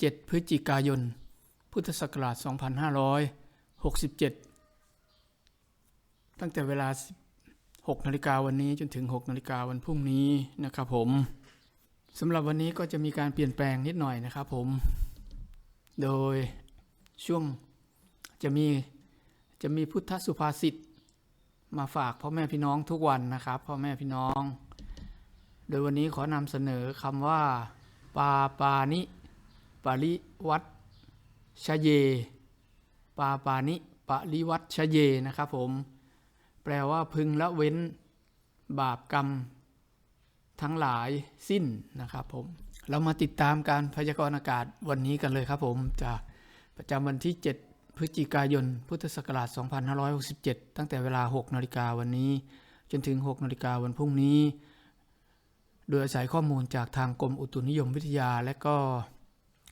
7 พฤศจิกายน พุทธศักราช 2567 ตั้งแต่เวลา 6 นาฬิกาวันนี้จนถึง 6 นาฬิกาวันพรุ่งนี้นะครับผมสำหรับวันนี้ก็จะมีการเปลี่ยนแปลงนิดหน่อยนะครับผม โดยช่วงจะมีจะมีพุทธสุภาษิตมาฝากพ่อแม่พี่น้องทุกวันนะครับพ่อแม่พี่น้อง โดยวันนี้ขอนำเสนอคำว่า ปาปานิ ปริวัตชเย ปาปานิปริวัตชเยนะครับผม แปลว่าพึงละเว้นบาปกรรมทั้งหลายสิ้นนะครับผม เรามาติดตามการพยากรณ์อากาศวันนี้กันเลยครับผมจากประจำวันที่ 7 พฤศจิกายน พุทธศักราช 2567 ตั้งแต่เวลา 6นาฬิกาวันนี้ จนถึง 6นาฬิกาวันพรุ่งนี้ โดยอาศัยข้อมูลจากทางกรมอุตุนิยมวิทยาและก็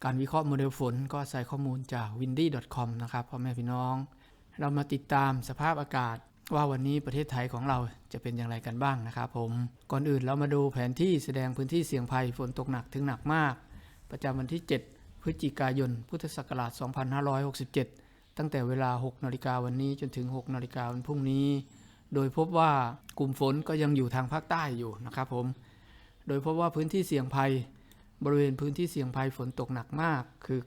การวิเคราะห์โมเดลฝนก็อาศัยข้อมูลจาก windy.com นะครับพ่อแม่พี่น้อง เรามาติดตามสภาพอากาศ ว่าวันนี้ประเทศไทยของเราจะเป็นอย่างไรกันบ้างนะครับผม ก่อนอื่นเรามาดูแผนที่แสดงพื้นที่เสี่ยงภัยฝนตกหนักถึงหนักมาก ประจำวันที่ 7 พฤศจิกายน พุทธศักราช 2567 ตั้งแต่เวลา 6 นาฬิกาวันนี้จนถึง 6 นาฬิกาวันพรุ่งนี้ โดยพบว่ากลุ่มฝนก็ยังอยู่ทางภาคใต้อยู่นะครับผม โดยพบว่าพื้นที่เสี่ยงภัย บริเวณพื้นที่เสี่ยงภัยฝนตกหนักมากคือ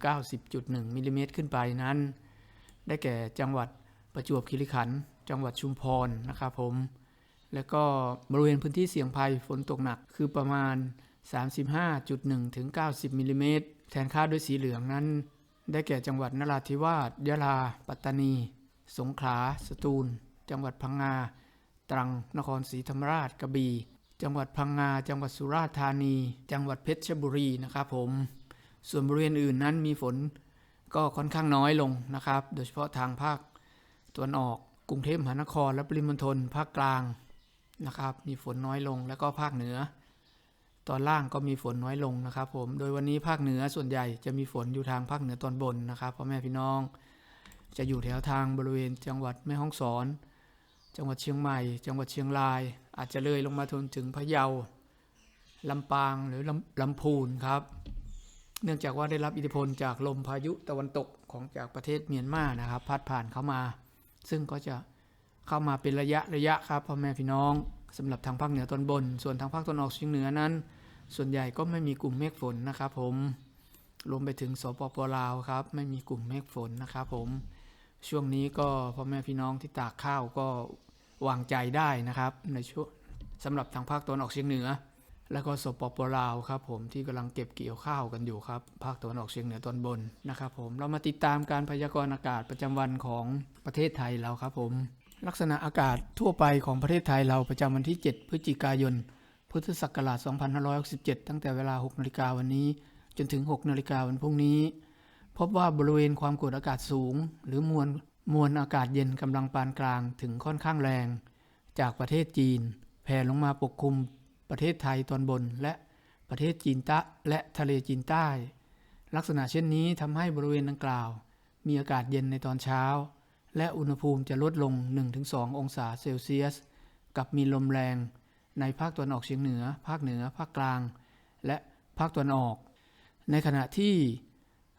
90.1 มิลลิเมตรขึ้นไปนั้น ได้แก่จังหวัดประจวบคีรีขันธ์ จังหวัดชุมพรนะครับผม และก็บริเวณพื้นที่เสี่ยงภัยฝนตกหนักคือประมาณ 35.1 ถึง 90 มิลลิเมตรแทนค่าด้วยสีเหลืองนั้น ได้แก่จังหวัดนราธิวาส ยะลา ปัตตานี สงขลา สตูล จังหวัดพังงา ตรัง นครศรีธรรมราช กระบี่ จังหวัดพังงา จังหวัดสุราษฎร์ธานี จังหวัดเพชรบุรีนะครับผม ส่วนบริเวณอื่นนั้นมีฝนก็ค่อนข้างน้อยลงนะครับ โดยเฉพาะทางภาคตะวันออก กรุงเทพมหานคร และปริมณฑลภาคกลางนะครับ มีฝนน้อยลง แล้วก็ภาคเหนือ ตอนล่างก็มีฝนน้อยลงนะครับ ผม โดยวันนี้ภาคเหนือส่วนใหญ่จะมีฝนอยู่ทางภาคเหนือตอนบนนะครับพ่อแม่พี่น้อง จะอยู่แถวทางบริเวณจังหวัดแม่ฮ่องสอน จังหวัดเชียงใหม่ จังหวัดเชียงราย อาจจะเลยลงมาทนถึงพะเยาลำปางหรือลำลำพูนครับ เนื่องจากว่าได้รับอิทธิพลจากลมพายุตะวันตกของจากประเทศเมียนมานะครับ พัดผ่านเข้ามา ซึ่งก็จะเข้ามาเป็นระยะระยะครับพ่อแม่พี่น้องสำหรับทางภาคเหนือตอนบน ส่วนทางภาคตะวันออกเฉียงเหนือนั้น ส่วนใหญ่ก็ไม่มีกลุ่มเมฆฝนนะครับผมรวมไปถึงสปปลาวครับไม่มีกลุ่มเมฆฝนนะครับผมช่วงนี้ก็พ่อแม่พี่น้องที่ตากข้าวก็ วางใจได้นะครับในช่วงสำหรับทางภาคตะวันออกเฉียงเหนือ แล้วก็สปปลาวครับผมที่กำลังเก็บเกี่ยวข้าวกันอยู่ครับภาคตะวันออกเฉียงเหนือตอนบนนะครับผมเรามาติดตามการพยากรณ์อากาศประจำวันของประเทศไทยเราครับผมลักษณะอากาศทั่วไปของประเทศไทยเราประจำวันที่ 7 พฤศจิกายน พุทธศักราช 2567 ตั้งแต่เวลา 6 นาฬิกาวันนี้ จนถึง 6 นาฬิกาวันพรุ่งนี้ พบว่าบริเวณความกดอากาศสูง หรือมวล มวลอากาศเย็นกำลังปานกลางถึงค่อนข้างแรง จากประเทศจีน แผ่ลงมาปกคลุมประเทศไทยตอนบนและประเทศจีนใตะและทะเลจีนใต้ ลักษณะเช่นนี้ทำให้บริเวณดังกล่าว มีอากาศเย็นในตอนเช้า และอุณหภูมิจะลดลง 1-2 องศาเซลเซียส กับมีลมแรง ในภาคตะวันออกเฉียงเหนือ ภาคเหนือ ภาคกลาง และภาคตะวันออก ในขณะที่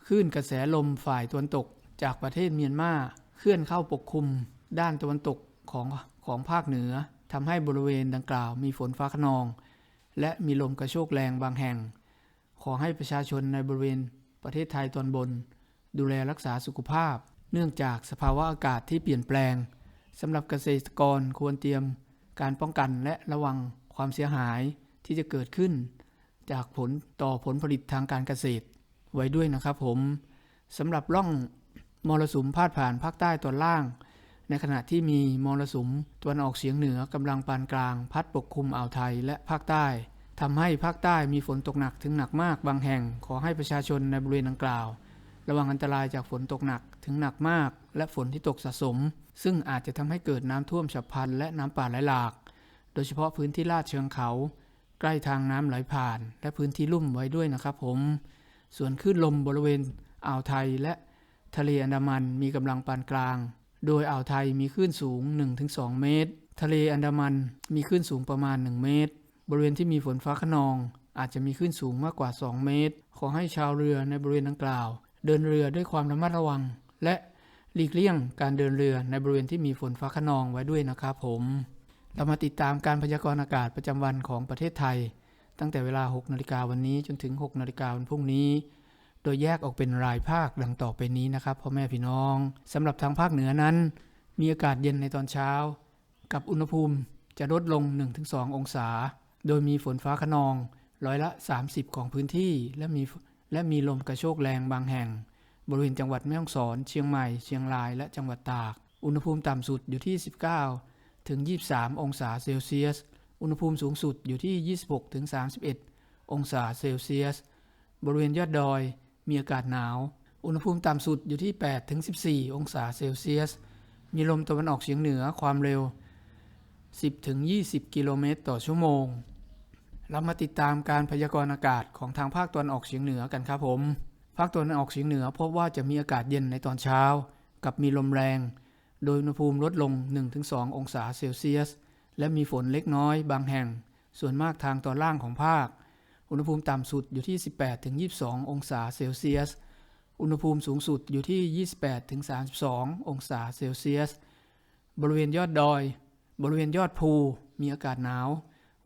คลื่นกระแสลมฝ่ายตะวันตกจากประเทศเมียนมา เคลื่อนเข้าปกคลุมด้านตะวันตกของของภาคเหนือทำให้บริเวณดังกล่าวมีฝนฟ้าขนอง และมีลมกระโชกแรงบางแห่ง ขอให้ประชาชนในบริเวณประเทศไทยตอนบน ดูแลรักษาสุขภาพ เนื่องจากสภาวะอากาศที่เปลี่ยนแปลงสำหรับเกษตรกรควรเตรียมการป้องกันและระวังความเสียหายที่จะเกิดขึ้น จากผลต่อผลผลิตทางการเกษตร ไว้ด้วยนะครับผมสำหรับร่อง มรสุมพาดผ่านภาคใต้ตอนล่าง ในขณะที่มีมรสุมตะวันออกเฉียงเหนือกำลังปานกลาง พัดปกคลุมอ่าวไทยและภาคใต้ทำให้ภาคใต้มีฝนตกหนักถึงหนักมากบางแห่ง ขอให้ประชาชนในบริเวณดังกล่าว ระวังอันตรายจากฝนตกหนักถึงหนักมาก และฝนที่ตกสะสม ซึ่งอาจจะทำให้เกิดน้ำท่วมฉับพลันและน้ำป่าไหลหลาก โดยเฉพาะพื้นที่ลาดเชิงเขา ใกล้ทางน้ำไหลผ่าน และพื้นที่ลุ่มไว้ด้วยนะครับผม ส่วนคลื่นลมบริเวณอ่าวไทยและ ทะเลอันดามันมีกำลังปานกลาง โดยอ่าวไทยมีคลื่นสูง 1-2 เมตร ทะเลอันดามันมีคลื่นสูงประมาณ 1 เมตร บริเวณที่มีฝนฟ้าขนอง อาจจะมีคลื่นสูงมากกว่า 2 เมตร ขอให้ชาวเรือในบริเวณดังกล่าว เดินเรือด้วยความระมัดระวัง และหลีกเลี่ยงการเดินเรือในบริเวณที่มีฝนฟ้าขนองไว้ด้วยนะครับผม เรามาติดตามการพยากรณ์อากาศประจำวันของประเทศไทย ตั้งแต่เวลา 6 นาฬิกาวันนี้จนถึง 6 นาฬิกาวันพรุ่งนี้ โดยแยกออกเป็นรายภาคดังต่อไปนี้นะครับพ่อแม่พี่น้องสำหรับทางภาคเหนือนั้น มีอากาศเย็นในตอนเช้า กับอุณหภูมิจะลดลง 1-2 องศา โดยมีฝนฟ้าขนองร้อยละ 30 ของพื้นที่ และมีและมีลมกระโชกแรงบางแห่ง บริเวณจังหวัดแม่ฮ่องสอน เชียงใหม่ เชียงรายและจังหวัดตาก อุณหภูมิต่ำสุดอยู่ที่ 19 ถึง 23 องศาเซลเซียส อุณหภูมิสูงสุดอยู่ที่ 26 ถึง 31 องศาเซลเซียส บริเวณยอดดอย มีอากาศหนาว อุณหภูมิต่ำสุดอยู่ที่ 8-14 องศาเซลเซียส มีลมตะวันออกเฉียงเหนือความเร็ว 10-20 กิโลเมตรต่อชั่วโมง เรามาติดตามการพยากรณ์อากาศของทางภาคตะวันออกเฉียงเหนือกันครับผม ภาคตะวันออกเฉียงเหนือพบว่าจะมีอากาศเย็นในตอนเช้า กับมีลมแรง โดยอุณหภูมิลดลง 1-2 องศาเซลเซียส และมีฝนเล็กน้อยบางแห่ง ส่วนมากทางตอนล่างของภาค อุณหภูมิต่ำสุดอยู่ที่ 18-22 องศาเซลเซียส อุณหภูมิสูงสุดอยู่ที่ 28-32 องศาเซลเซียส บริเวณยอดดอย บริเวณยอดภู มีอากาศหนาว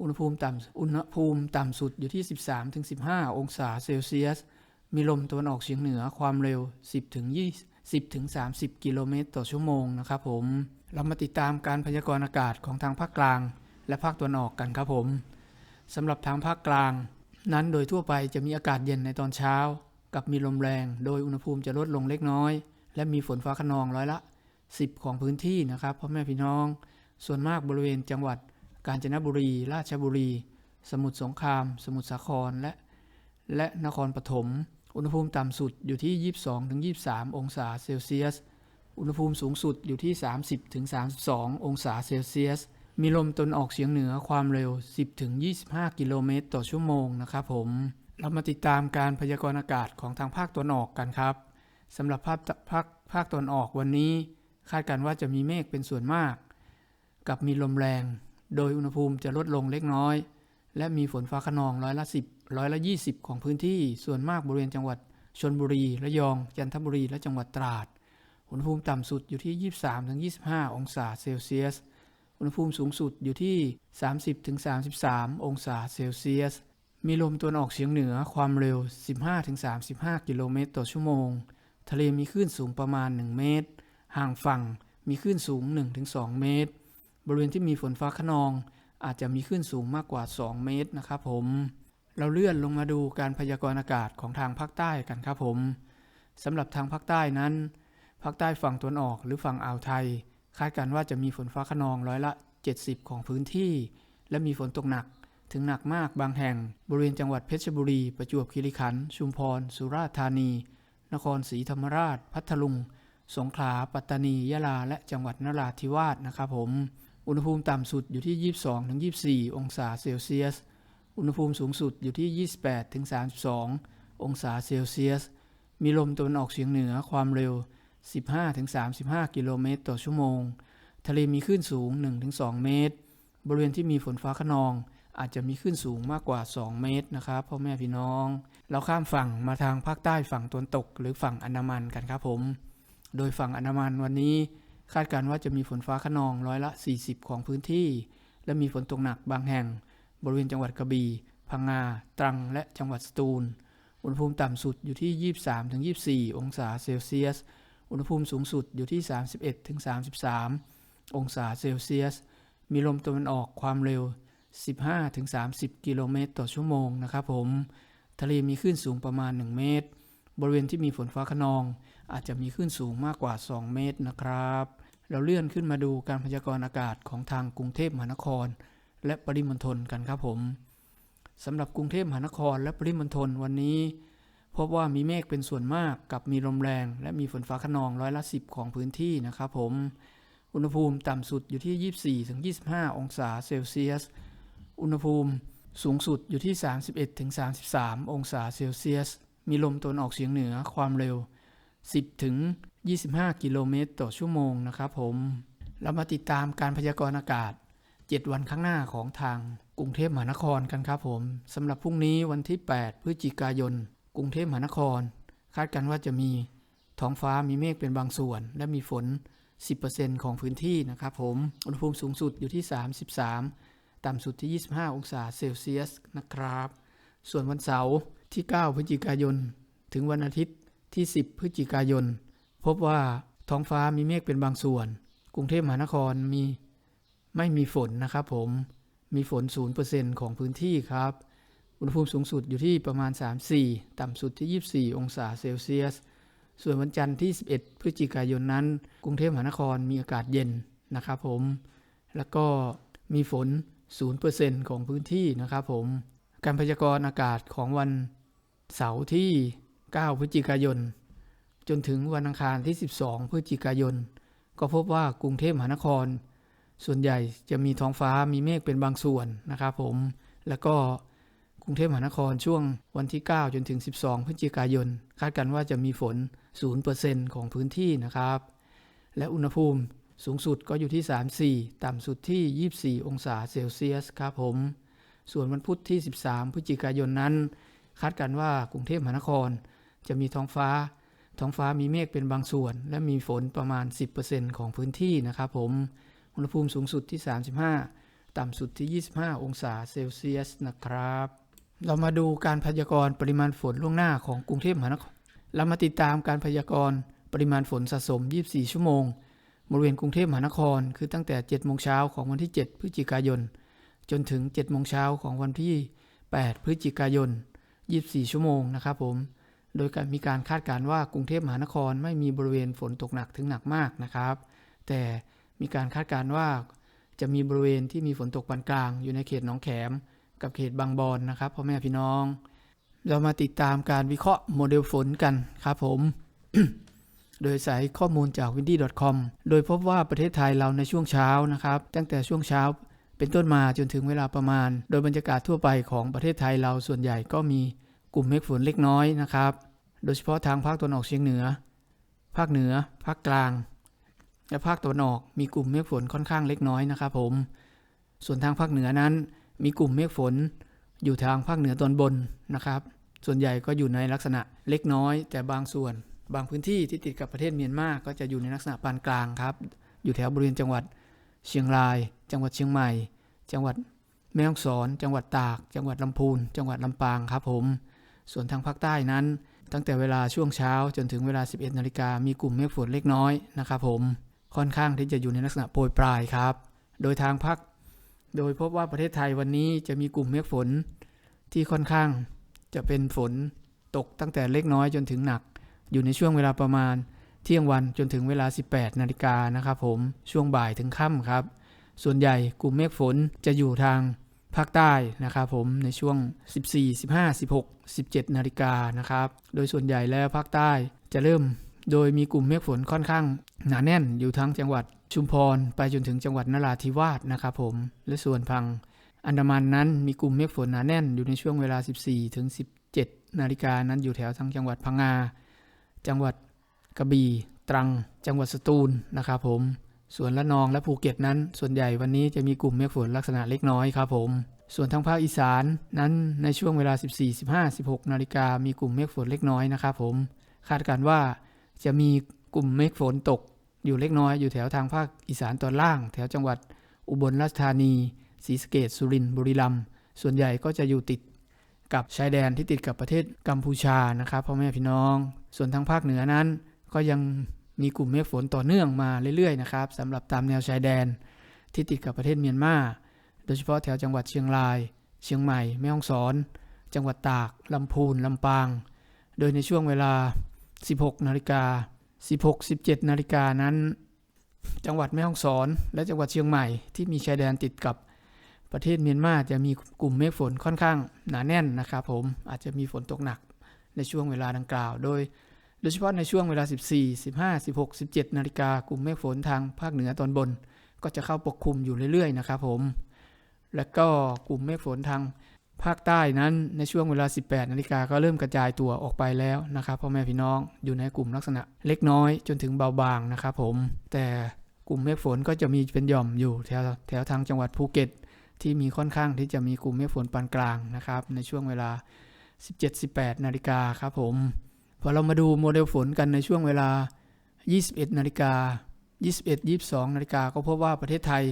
อุณหภูมิต่ำอุณหภูมิต่ำสุดอยู่ที่ 13-15 องศาเซลเซียส มีลมตะวันออกเฉียงเหนือความเร็ว 10-20-30 กิโลเมตรต่อชั่วโมงนะครับผม เรามาติดตามการพยากรณ์อากาศของทางภาคกลาง และภาคตะวันออกกันครับผมสำหรับทางภาคกลาง นั้นโดยทั่วไปจะมีอากาศเย็นในตอนเช้า กับมีลมแรง โดยอุณหภูมิจะลดลงเล็กน้อย และมีฝนฟ้าขนองร้อยละ 10 ของพื้นที่นะครับพ่อแม่พี่น้อง ส่วนมากบริเวณจังหวัดกาญจนบุรี ราชบุรี สมุทรสงคราม สมุทรสาครและ และนครปฐมอุณหภูมิต่ำสุดอยู่ที่ 22-23 องศาเซลเซียส อุณหภูมิสูงสุดอยู่ที่ 30-32 องศาเซลเซียส มีลมตนออกเฉียงเหนือความเร็ว 10-25 กิโลเมตรต่อชั่วโมงนะครับผม เรามาติดตามการพยากรณ์อากาศของทางภาคตะวันออกกันครับสำหรับภาคภาคภาคตะวันออกวันนี้ คาดการณ์ว่าจะมีเมฆเป็นส่วนมาก กับมีลมแรง โดยอุณหภูมิจะลดลงเล็กน้อย และมีฝนฟ้าขนองร้อยละ 10ร้อยละ 20 ของพื้นที่ส่วนมากบริเวณจังหวัดชนบุรีระยอง จันทบุรีและจังหวัดตราดอุณหภูมิต่ำสุดอยู่ที่ 23-25 องศาเซลเซียส อุณหภูมิสูงสุดอยู่ที่ 30-33 องศาเซลเซียส มีลมตะวันออกเฉียงเหนือความเร็ว 15-35 กิโลเมตรต่อชั่วโมง ทะเลมีคลื่นสูงประมาณ 1 เมตร ห่างฝั่งมีคลื่นสูง 1-2 เมตร บริเวณที่มีฝนฟ้าขนอง อาจจะมีคลื่นสูงมากกว่า 2 เมตรนะครับผม เราเลื่อนลงมาดูการพยากรณ์อากาศของทางภาคใต้กันครับผมสำหรับทางภาคใต้นั้น ภาคใต้ฝั่งตะวันออกหรือฝั่งอ่าวไทย คาดการณ์ว่าจะมีฝนฟ้าขนองร้อยละ 70 ของพื้นที่ และมีฝนตกหนักถึงหนักมากบางแห่ง บริเวณจังหวัดเพชรบุรี ประจวบคีรีขันธ์ชุมพร สุราษฎร์ธานี นครศรีธรรมราช พัทลุง สงขลา ปัตตานี ยะลา และจังหวัดนราธิวาสนะครับผม อุณหภูมิต่ำสุดอยู่ที่ 22-24 องศาเซลเซียส อุณหภูมิสูงสุดอยู่ที่ 28-32 องศาเซลเซียส มีลมตะวันออกเฉียงเหนือความเร็ว 15-35 กิโลเมตรต่อชั่วโมง ทะเลมีคลื่นสูง 1-2 เมตร บริเวณที่มีฝนฟ้าขนอง อาจจะมีคลื่นสูงมากกว่า 2 เมตรนะครับพ่อแม่พี่น้อง เราข้ามฝั่งมาทางภาคใต้ฝั่งตะวันตก หรือฝั่งอันดามันกันครับผม โดยฝั่งอันดามันวันนี้คาดการณ์ว่าจะมีฝนฟ้าขนองร้อยละ 40 ของพื้นที่ และมีฝนตกหนักบางแห่ง บริเวณจังหวัดกระบี่ พังงา ตรัง และจังหวัดสตูล อุณหภูมิต่ำสุดอยู่ที่ 23-24 องศาเซลเซียส อุณหภูมิสูงสุดอยู่ที่ 31-33 องศาเซลเซียส มีลมตะวันออกความเร็ว 15-30 กิโลเมตรต่อชั่วโมงนะครับผม ทะเลมีคลื่นสูงประมาณ 1 เมตร บริเวณที่มีฝนฟ้าขนอง อาจจะมีคลื่นสูงมากกว่า 2 เมตรนะครับ เราเลื่อนขึ้นมาดูการพยากรณ์อากาศของทางกรุงเทพมหานคร และปริมณฑลกันครับผมสำหรับกรุงเทพมหานครและปริมณฑลวันนี้ พบว่ามีเมฆเป็นส่วนมากกับมีลมแรง และมีฝนฟ้าขนองร้อยละสิของพื้นที่นะครับผม อุณหภูมิต่ำสุดอยู่ที่ 24-25 องศาเซลเซียส อุณหภูมิสูงสุดอยู่ที่ 31-33 องศาเซลเซียส มีลมตะวันออกเฉียงเหนือความเร็ว 10-25 กิโลเมตรต่อชั่วโมงนะครับผม เรามาติดตามการพยากรณ์อากาศ 7 วันข้างหน้าของทางกรุงเทพมหานครกันครับผมสำหรับพรุ่งนี้วันที่ 8 พฤศจิกายน กรุงเทพมหานคร คาดกันว่าจะมีท้องฟ้ามีเมฆเป็นบางส่วน และมีฝน 10%ของพื้นที่นะครับผมอุณหภูมิสูงสุดอยู่ที่ 33 ต่ำสุดที่ 25 องศาเซลเซียสนะครับ ส่วนวันเสาร์ที่ 9 พฤศจิกายน ถึงวันอาทิตย์ที่ 10 พฤศจิกายน พบว่าท้องฟ้ามีเมฆเป็นบางส่วน กรุงเทพมหานครมีไม่มีฝนนะครับผมมีฝน 0%ของพื้นที่ครับ อุณหภูมิสูงสุดอยู่ที่ประมาณ 34 ต่ำสุดที่ 24 องศาเซลเซียส ส่วนวันจันทร์ที่ 11 พฤศจิกายนนั้น กรุงเทพมหานครมีอากาศเย็นนะครับผม แล้วก็มีฝน 0%ของพื้นที่นะครับผม การพยากรณ์อากาศของวันเสาร์ที่ 9 พฤศจิกายน จนถึงวันอังคารที่ 12 พฤศจิกายน ก็พบว่ากรุงเทพมหานคร ส่วนใหญ่จะมีท้องฟ้ามีเมฆเป็นบางส่วนนะครับผม แล้วก็ กรุงเทพมหานครช่วงวันที่ 9 จนถึง 12 พฤศจิกายน คาดกันว่าจะมีฝน 0%ของพื้นที่นะครับ และอุณหภูมิสูงสุดก็อยู่ที่ 34 ต่ำสุดที่ 24 องศาเซลเซียสครับผม ส่วนวันพุธที่ 13 พฤศจิกายนนั้น คาดกันว่ากรุงเทพมหานคร จะมีท้องฟ้า ท้องฟ้ามีเมฆเป็นบางส่วน และมีฝนประมาณ 10%ของพื้นที่นะครับผม อุณหภูมิสูงสุดที่ 35ต่ำสุดที่ 25 องศาเซลเซียสนะครับ เรามาดูการพยากรณ์ปริมาณฝนล่วงหน้าของกรุงเทพมหานคร เรามาติดตามการพยากรณ์ปริมาณฝนสะสม 24 ชั่วโมง บริเวณกรุงเทพมหานคร คือตั้งแต่ 7 โมงเช้าของวันที่ 7 พฤศจิกายน จนถึง 7 โมงเช้าของวันที่ 8 พฤศจิกายน 24 ชั่วโมงนะครับผม โดยการมีการคาดการณ์ว่ากรุงเทพมหานครไม่มีบริเวณฝนตกหนักถึงหนักมากนะครับ แต่มีการคาดการณ์ว่าจะมีบริเวณที่มีฝนตกปานกลางอยู่ในเขตหนองแขม กับเขตบางบอนนะครับพ่อแม่พี่น้อง เรามาติดตามการวิเคราะห์โมเดลฝนกันครับผม โดยใส่ข้อมูลจาก windy.com โดยพบว่าประเทศไทยเราในช่วงเช้านะครับ ตั้งแต่ช่วงเช้าเป็นต้นมาจนถึงเวลาประมาณ โดยบรรยากาศทั่วไปของประเทศไทยเราส่วนใหญ่ก็มีกลุ่มเมฆฝนเล็กน้อยนะครับ โดยเฉพาะทางภาคตะวันออกเฉียงเหนือ ภาคเหนือ ภาคกลาง และภาคตะวันออกมีกลุ่มเมฆฝนค่อนข้างเล็กน้อยนะครับผม ส่วนทางภาคเหนือนั้น มีกลุ่มเมฆฝนอยู่ทางภาคเหนือตอนบนนะครับ ส่วนใหญ่ก็อยู่ในลักษณะเล็กน้อย แต่บางส่วน บางพื้นที่ที่ติดกับประเทศเมียนมาก็จะอยู่ในลักษณะปานกลางครับ อยู่แถวบริเวณจังหวัดเชียงราย จังหวัดเชียงใหม่ จังหวัดแม่ฮ่องสอน จังหวัดตาก จังหวัดลำพูน จังหวัดลำปางครับผม ส่วนทางภาคใต้นั้น ตั้งแต่เวลาช่วงเช้าจนถึงเวลา 11นาฬิกามีกลุ่มเมฆฝนเล็กน้อยนะครับผม ค่อนข้างที่จะอยู่ในลักษณะโปรยปลายครับ โดยทางภาค โดยพบว่าประเทศไทยวันนี้จะมีกลุ่มเมฆฝนที่ค่อนข้างจะเป็นฝนตกตั้งแต่เล็กน้อยจนถึงหนัก อยู่ในช่วงเวลาประมาณเที่ยงวันจนถึงเวลา 18 นาฬิกานะครับผมช่วงบ่ายถึงค่ำครับ ส่วนใหญ่กลุ่มเมฆฝนจะอยู่ทางภาคใต้นะครับผมในช่วง 14 15 16 17 นาฬิกานะครับ โดยส่วนใหญ่แล้วภาคใต้จะเริ่ม โดยมีกลุ่มเมฆฝนค่อนข้างหนาแน่นอยู่ทั้งจังหวัดชุมพรไปจนถึงจังหวัดนราธิวาสนะครับผม และส่วนพังอันดามันนั้นมีกลุ่มเมฆฝนหนาแน่นอยู่ในช่วงเวลา 14ถึง17 นาฬิกานั้นอยู่แถวทั้งจังหวัดพังงา จังหวัดกระบี่ตรัง จังหวัดสตูลนะครับผม ส่วนละนองและภูเก็ตนั้น ส่วนใหญ่วันนี้จะมีกลุ่มเมฆฝนลักษณะเล็กน้อยครับผม ส่วนทางภาคอีสานนั้นในช่วงเวลา 14 15 16 นาฬิกามีกลุ่มเมฆฝนเล็กน้อยนะครับผม คาดการณ์ว่า จะมีกลุ่มเมฆฝนตกอยู่เล็กน้อยอยู่แถวทางภาคอีสานตอนล่าง แถวจังหวัดอุบลราชธานีศรีสะเกษสุรินทร์บุรีรัมย์ส่วนใหญ่ก็จะอยู่ติดกับชายแดนที่ติดกับประเทศกัมพูชานะครับพ่อแม่พี่น้อง ส่วนทางภาคเหนือนั้น ก็ยังมีกลุ่มเมฆฝนต่อเนื่องมาเรื่อยๆนะครับสำหรับตามแนวชายแดนที่ติดกับประเทศเมียนมาโดยเฉพาะแถวจังหวัดเชียงราย เชียงใหม่แม่ฮ่องสอน จังหวัดตากลำพูนลำปาง โดยในช่วงเวลา 16 นาฬิกา 16 17 นาฬิกานั้น จังหวัดแม่ฮ่องสอน และจังหวัดเชียงใหม่ที่มีชายแดนติดกับประเทศเมียนมาจะมีกลุ่มเมฆฝนค่อนข้างหนาแน่นนะครับผมอาจจะมีฝนตกหนักในช่วงเวลาดังกล่าว โดยโดยเฉพาะในช่วงเวลา 14 15 16 17 นาฬิกากลุ่มเมฆฝนทางภาคเหนือตอนบน ก็จะเข้าปกคลุมอยู่เรื่อยๆนะครับผม และก็กลุ่มเมฆฝนทาง ภาคใต้นั้นในช่วงเวลา 18 นาฬิกาก็เริ่มกระจายตัวออกไปแล้วนะครับพ่อแม่พี่น้องอยู่ในกลุ่มลักษณะเล็กน้อยจนถึงเบาบางนะครับผมแต่กลุ่มเมฆฝนก็จะมีเป็นหย่อมอยู่แถวแถวทางจังหวัดภูเก็ต ที่มีค่อนข้างที่จะมีกลุ่มเมฆฝนปานกลางนะครับในช่วงเวลา 17-18 นาฬิกาครับผมพอเรามาดูโมเดลฝนกันในช่วงเวลา 21 นาฬิกา21 22 นาฬิกาก็พบว่าประเทศไทย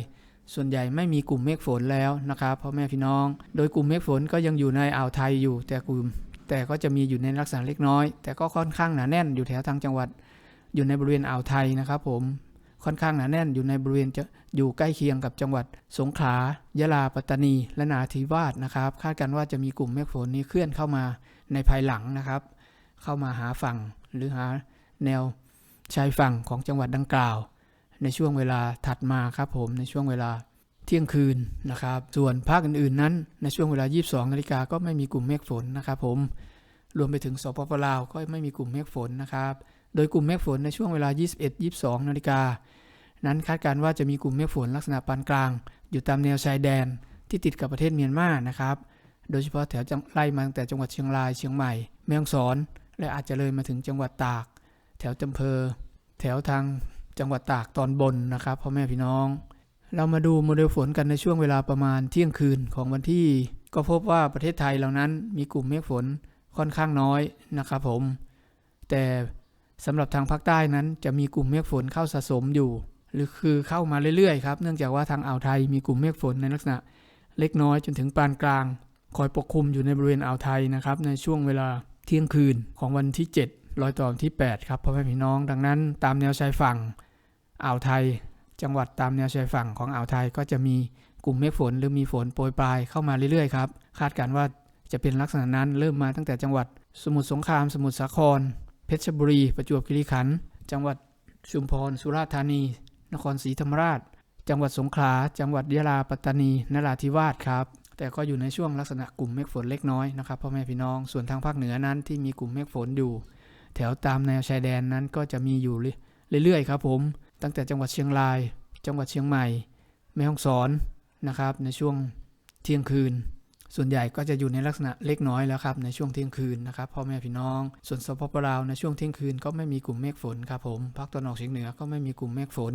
ส่วนใหญ่ไม่มีกลุ่มเมฆฝนแล้วนะครับพ่อแม่พี่น้อง โดยกลุ่มเมฆฝนก็ยังอยู่ในอ่าวไทยอยู่ แต่กลุ่ม แต่ก็จะมีอยู่ในลักษณะเล็กน้อย แต่ก็ค่อนข้างหนาแน่นอยู่แถวทางจังหวัด อยู่ในบริเวณอ่าวไทยนะครับ ผมค่อนข้างหนาแน่นอยู่ในบริเวณจะอยู่ใกล้เคียงกับจังหวัด สงขลายะลาปัตตานี และนาทิวาสนะครับ คาดกันว่าจะมีกลุ่มเมฆฝนนี้เคลื่อนเข้ามาในภายหลังนะครับ เข้ามาหาฝั่งหรือหาแนวชายฝั่งของจังหวัดดังกล่าว ในช่วงเวลาถัดมาครับผมในช่วงเวลาเที่ยงคืนนะครับ ส่วนภาคอื่นๆ นั้นในช่วงเวลา 22นาฬิกาก็ไม่มีกลุ่มเมฆฝนนะครับผมรวมไปถึงสปปลาวก็ไม่มีกลุ่มเมฆฝนนะครับ โดยกลุ่มเมฆฝนในช่วงเวลา 21 22นาฬิกานั้นคาดการณ์ว่าจะมีกลุ่มเมฆฝนลักษณะปานกลาง อยู่ตามแนวชายแดนที่ติดกับประเทศเมียนมานะครับ โดยเฉพาะแถวไล่มาตั้งแต่จังหวัดเชียงรายเชียงใหม่แม่ฮ่องสอน และอาจจะเลยมาถึงจังหวัดตาก แถวจำเพอแถวทาง จังหวัดตากตอนบนนะครับพ่อแม่พี่น้อง เรามาดูโมเดลฝนกันในช่วงเวลาประมาณเที่ยงคืนของวันที่ ก็พบว่าประเทศไทยเหล่านั้นมีกลุ่มเมฆฝนค่อนข้างน้อยนะครับผม แต่สำหรับทางภาคใต้นั้นจะมีกลุ่มเมฆฝนเข้าสะสมอยู่ หรือคือเข้ามาเรื่อยๆครับเนื่องจากว่าทางอ่าวไทยมีกลุ่มเมฆฝนในลักษณะ เล็กน้อยจนถึงปานกลาง คอยปกคลุมอยู่ในบริเวณอ่าวไทยนะครับในช่วงเวลาเที่ยงคืนของวันที่ 7 รอยต่อวันที่ 8 ครับพ่อแม่พี่น้องดังนั้น ตามแนวชายฝั่งอ่าวไทย จังหวัดตามแนวชายฝั่งของอ่าวไทยก็จะมีกลุ่มเมฆฝนหรือมีฝนโปรยปลายเข้ามาเรื่อยๆครับคาดการณ์ว่าจะเป็นลักษณะนั้นเริ่มมาตั้งแต่จังหวัดสมุทรสงคราม สมุทรสาคร เพชรบุรี ประจวบคีรีขันธ์จังหวัดชุมพร สุราษฎร์ธานี นครศรีธรรมราช จังหวัดสงขลา จังหวัดยะลา ปัตตานี นราธิวาสครับ แต่ก็อยู่ในช่วงลักษณะกลุ่มเมฆฝนเล็กน้อยนะครับพ่อแม่พี่น้อง ส่วนทางภาคเหนือนั้นที่มีกลุ่มเมฆฝนอยู่ แถวตามแนวชายแดนนั้นก็จะมีอยู่เรื่อยๆครับผมตั้งแต่จังหวัดเชียงราย จังหวัดเชียงใหม่ แม่ฮ่องสอนนะครับในช่วงเที่ยงคืน ส่วนใหญ่ก็จะอยู่ในลักษณะเล็กน้อยแล้วครับในช่วงเที่ยงคืนนะครับพ่อแม่พี่น้อง ส่วนสปปลาวในช่วงเที่ยงคืนก็ไม่มีกลุ่มเมฆฝนครับผมภาคตะวันออกเฉียงเหนือก็ไม่มีกลุ่มเมฆฝน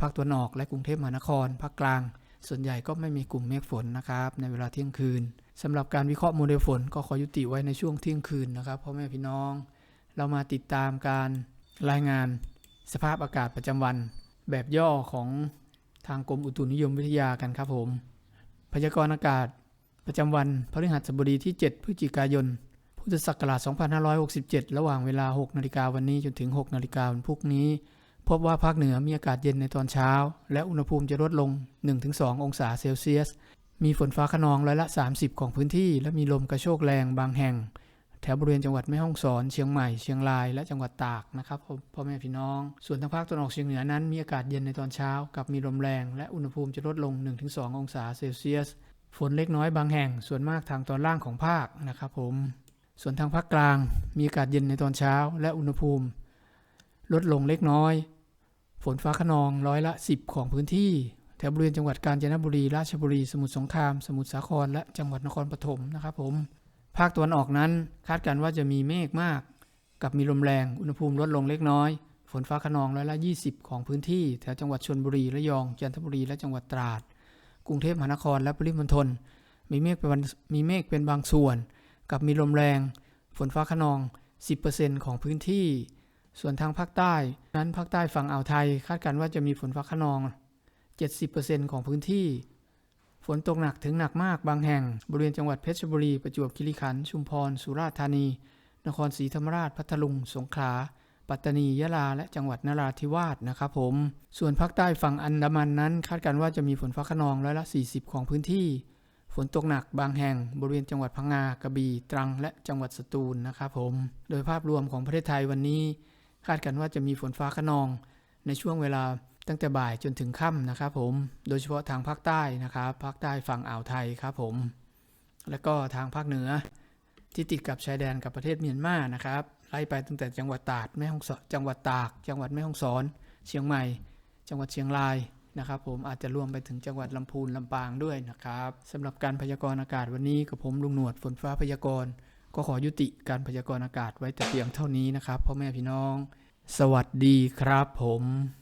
ภาคตะวันออกและกรุงเทพมหานครภาคกลาง ส่วนใหญ่ก็ไม่มีกลุ่มเมฆฝนนะครับในเวลาเที่ยงคืนสำหรับการวิเคราะห์โมเดลฝนก็ขอยุติไว้ในช่วงเที่ยงคืนนะครับพ่อแม่พี่น้อง เรามาติดตามการรายงานสภาพอากาศประจำวัน แบบย่อของทางกรมอุตุนิยมวิทยากันครับผม พยากรณ์อากาศประจำวันพฤหัสบดีที่ 7 พฤศจิกายน พุทธศักราช 2567 ระหว่างเวลา 6 นาฬิกาวันนี้จนถึง 6 นาฬิกาวันพรุ่งนี้ พบว่าภาคเหนือมีอากาศเย็นในตอนเช้า และอุณหภูมิจะลดลง 1-2 องศาเซลเซียส มีฝนฟ้าขนองร้อยละ 30 ของพื้นที่ และมีลมกระโชกแรงบางแห่ง แถวบริเวณจังหวัดแม่ฮ่องสอน เชียงใหม่ เชียงราย และจังหวัดตากนะครับพ่อแม่พี่น้อง ส่วนทางภาคตะวันออกเฉียงเหนือนั้นมีอากาศเย็นในตอนเช้า กับมีลมแรง และอุณหภูมิจะลดลง 1-2 องศาเซลเซียส ฝนเล็กน้อยบางแห่ง ส่วนมากทางตอนล่างของภาคนะครับผม ส่วนทางภาคกลางมีอากาศเย็นในตอนเช้า และอุณหภูมิ ลดลงเล็กน้อย ฝนฟ้าขนองร้อยละ 10 ของพื้นที่แถวบริเวณจังหวัดกาญจนบุรี ราชบุรี สมุทรสงคราม สมุทรสาคร และจังหวัดนครปฐมนะครับผม ภาคตะวันออกนั้นคาดการณ์ว่าจะมีเมฆมาก กับมีลมแรง อุณหภูมิลดลงเล็กน้อย ฝนฟ้าขนองร้อยละ 20 ของพื้นที่ แถวจังหวัดชลบุรี ระยอง จันทบุรี และจังหวัดตราด กรุงเทพมหานคร และปริมณฑล มีเมฆเป็นมีเมฆเป็นบางส่วน กับมีลมแรง ฝนฟ้าขนอง 10%ของพื้นที่ ส่วนทางภาคใต้ นั้นภาคใต้ฝั่งอ่าวไทย คาดการณ์ว่าจะมีฝนฟ้าขนอง 70%ของพื้นที่ ฝนตกหนักถึงหนักมากบางแห่ง บริเวณจังหวัดเพชรบุรี ประจวบคีรีขันธ์ชุมพร สุราษฎร์ธานี นครศรีธรรมราชพัทลุง สงขลา ปัตตานี ยะลา และจังหวัดนราธิวาสนะครับผม ส่วนภาคใต้ฝั่งอันดามันนั้น คาดการณ์ว่าจะมีฝนฟ้าขนองร้อยละ 40 ของพื้นที่ ฝนตกหนักบางแห่ง บริเวณจังหวัดพังงากระบี่ตรัง และจังหวัดสตูลนะครับผม โดยภาพรวมของประเทศไทยวันนี้ คาดกันว่าจะมีฝนฟ้าขนอง ในช่วงเวลา ตั้งแต่บ่ายจนถึงค่ำนะครับผมโดยเฉพาะทางภาคใต้นะครับภาคใต้ฝั่งอ่าวไทยครับผม แล้วก็ทางภาคเหนือที่ติดกับชายแดนกับประเทศเมียนมานะครับไล่ไปตั้งแต่จังหวัดตาดแม่ฮ่องสอนจังหวัดตาก จังหวัดแม่ฮ่องสอน เชียงใหม่ จังหวัดเชียงรายนะครับ ผมอาจจะรวมไปถึงจังหวัดลำพูนลำปางด้วยนะครับสำหรับการพยากรณ์อากาศวันนี้กับผมลุงหนวดฝนฟ้าพยากรณ์ก็ขอยุติการพยากรณ์อากาศไว้แต่เพียงเท่านี้นะครับพ่อแม่พี่น้อง สวัสดีครับผม